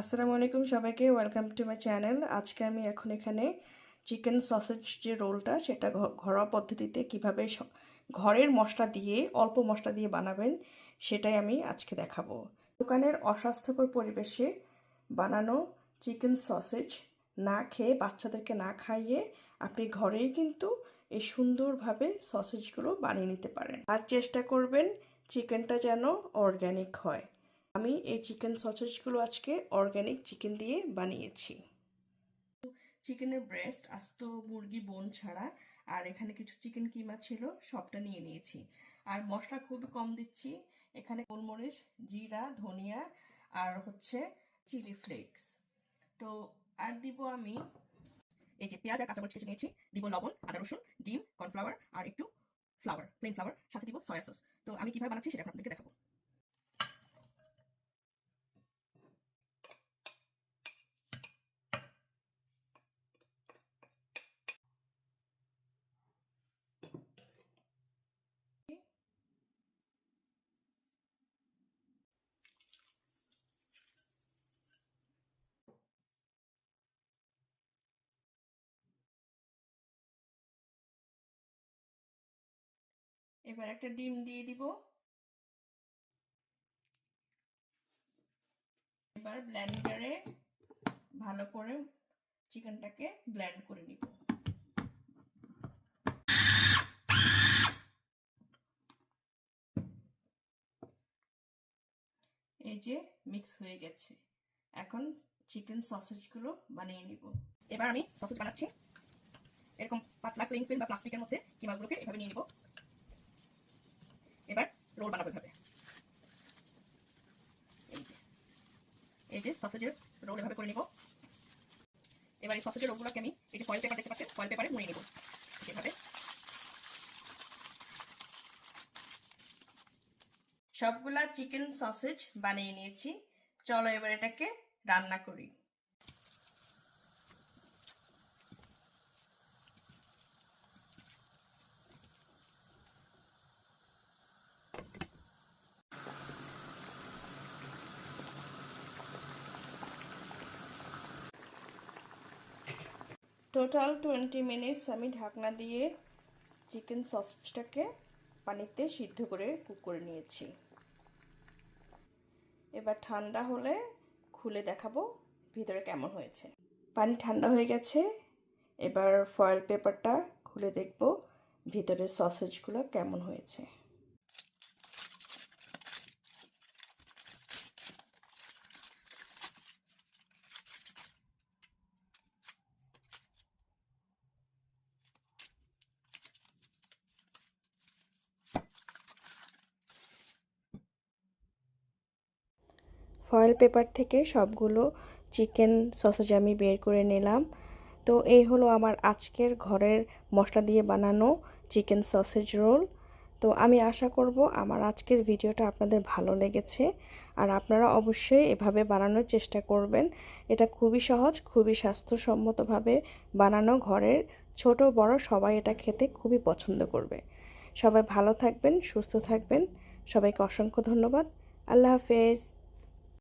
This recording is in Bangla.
আসসালামু আলাইকুম সবাইকে ওয়েলকাম টু মাই চ্যানেল আজকে আমি এখন এখানে চিকেন সসেজ যে রোলটা সেটা ঘরোয়া পদ্ধতিতে কীভাবে ঘরের মশলা দিয়ে, অল্প মশলা দিয়ে বানাবেন, সেটাই আমি আজকে দেখাবো। দোকানের অস্বাস্থ্যকর পরিবেশে বানানো চিকেন সসেজ না খেয়ে বাচ্চাদেরকে না খাইয়ে আপনি ঘরেই কিন্তু এই সুন্দরভাবে সসেজগুলো বানিয়ে নিতে পারেন। আর চেষ্টা করবেন চিকেনটা যেন অর্গ্যানিক হয়। আমি এই চিকেন সসেজগুলো আজকে অর্গ্যানিক চিকেন দিয়ে বানিয়েছি। চিকেনের ব্রেস্ট আস্ত মুরগি বোন ছাড়া আর এখানে কিছু চিকেন কিমা ছিল, সবটা নিয়ে নিয়েছি। আর মশলা খুবই কম দিচ্ছি, এখানে গোলমরিচ, জিরা, ধনিয়া আর হচ্ছে চিলি ফ্লেক্স তো আর দিব আমি এই যে পেঁয়াজ আর কাঁচামরিচ কেটে নিয়েছি, দিব লবণ, আদা, রসুন, ডিম, কর্নফ্লাওয়ার আর একটু ফ্লাওয়ার প্লেন ফ্লাওয়ার সাথে দিব সয়া সস তো আমি কীভাবে বানাচ্ছি সেটা আপনাদেরকে দেখাবো। এবার একটা ডিম দিয়ে দিব। এবার ব্লেন্ডারে ভালো করে চিকেনটাকে ব্লেন্ড করে নিব। এই যে মিক্স হয়ে গেছে। এখন চিকেন সসেজগুলো বানিয়ে নিব। এবার আমি সসেজ বানাচ্ছি। এরকম পাতলা ক্লিং ফিল্ম বা প্লাস্টিকের মধ্যে কিমাগুলোকে এভাবে নিয়ে নিব। এবার রোল বানাবো এভাবে এই যে সসেজের রোল এভাবে করে নিব। এবার এই সসেজের রোলগুলোকে আমি এই যে ফয়েল পেপার দেখতে পাচ্ছেন ফয়েল পেপারে মুড়িয়ে নিব এভাবে। সবগুলা চিকেন সসেজ বানিয়ে নিয়েছি। চলো এবার এটাকে রান্না করি। টোটাল টোয়েন্টি মিনিটস আমি ঢাকনা দিয়ে চিকেন সসেজটাকে পানিতে সিদ্ধ করে কুক করে নিয়েছি। এবার ঠান্ডা হলে খুলে দেখাবো ভিতরে কেমন হয়েছে। পানি ঠান্ডা হয়ে গেছে, এবার ফয়েল পেপারটা খুলে দেখব ভিতরে সসেজগুলো কেমন হয়েছে। ফয়েল পেপার থেকে সবগুলো চিকেন সসেজ আমি বের করে নিলাম। তো এই হলো আমার আজকের ঘরের মশলা দিয়ে বানানো চিকেন সসেজ রোল। তো আমি আশা করব আমার আজকের ভিডিওটা আপনাদের ভালো লেগেছে আর আপনারা অবশ্যই এভাবে বানানোর চেষ্টা করবেন। এটা খুবই সহজ, খুবই স্বাস্থ্যসম্মতভাবে বানানো ঘরের ছোট বড় সবাই এটা খেতে খুবই পছন্দ করবে। সবাই ভালো থাকবেন, সুস্থ থাকবেন। সবাইকে অসংখ্য ধন্যবাদ। আল্লাহ হাফেজ।